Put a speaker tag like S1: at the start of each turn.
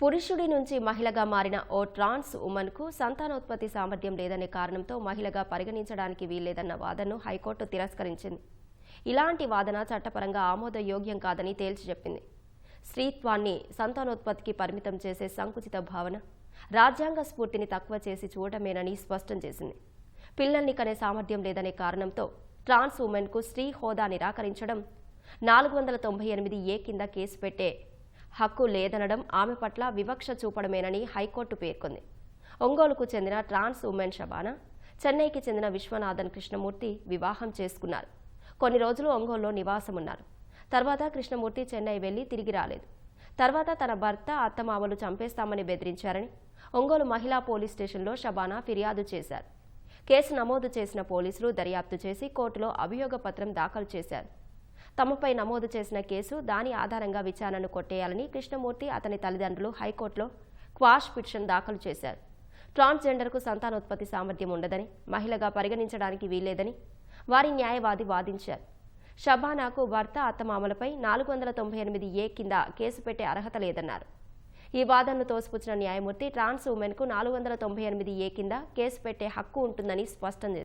S1: పురుషుడి నుంచి మహిళగా మారిన ఓ ట్రాన్స్ ఉమెన్కు సంతానోత్పత్తి సామర్థ్యం లేదనే కారణంతో మహిళగా పరిగణించడానికి వీల్లేదన్న వాదనను హైకోర్టు తిరస్కరించింది. ఇలాంటి వాదన చట్టపరంగా ఆమోదయోగ్యం కాదని తేల్చి చెప్పింది. స్త్రీత్వాన్ని సంతానోత్పత్తికి పరిమితం చేసే సంకుచిత భావన రాజ్యాంగ స్ఫూర్తిని తక్కువ చేసి చూడటమేనని స్పష్టం చేసింది. పిల్లల్ని కనే సామర్థ్యం లేదనే కారణంతో ట్రాన్స్ ఉమెన్కు స్త్రీ హోదా నిరాకరించడం నాలుగు వందల తొంభై ఎనిమిది ఏ కింద కేసు పెట్టే హక్కు లేదనడం ఆమె పట్ల వివక్ష చూపడమేనని హైకోర్టు పేర్కొంది. ఒంగోలుకు చెందిన ట్రాన్స్ ఉమెన్ షబానా చెన్నైకి చెందిన విశ్వనాథన్ కృష్ణమూర్తి వివాహం చేసుకున్నారు. కొన్ని రోజులు ఒంగోలులో నివాసమున్నారు. తర్వాత కృష్ణమూర్తి చెన్నై వెళ్ళి తిరిగి రాలేదు. తర్వాత తన భర్త అత్తమామలు చంపేస్తామని బెదిరించారని ఒంగోలు మహిళా పోలీస్ స్టేషన్లో షబానా ఫిర్యాదు చేశారు. కేసు నమోదు చేసిన పోలీసులు దర్యాప్తు చేసి కోర్టులో అభియోగ పత్రం దాఖలు చేశారు. తమపై నమోదు చేసిన కేసు దాని ఆధారంగా విచారణను కొట్టేయాలని కృష్ణమూర్తి అతని తల్లిదండ్రులు హైకోర్టులో క్వాష్ పిటిషన్ దాఖలు చేశారు. ట్రాన్స్జెండర్కు సంతానోత్పత్తి సామర్థ్యం ఉండదని మహిళగా పరిగణించడానికి వీల్లేదని వారి న్యాయవాది వాదించారు. షబానాకు భర్త అత్తమామలపై నాలుగు వందల తొంభై ఎనిమిది ఏ కింద కేసు పెట్టే అర్హత లేదన్నారు. ఈ వాదనను తోసిపుచ్చిన న్యాయమూర్తి ట్రాన్స్ ఉమెన్కు నాలుగు వందల తొంభై ఎనిమిది ఏ కింద కేసు పెట్టే హక్కు ఉంటుందని స్పష్టం చేశారు.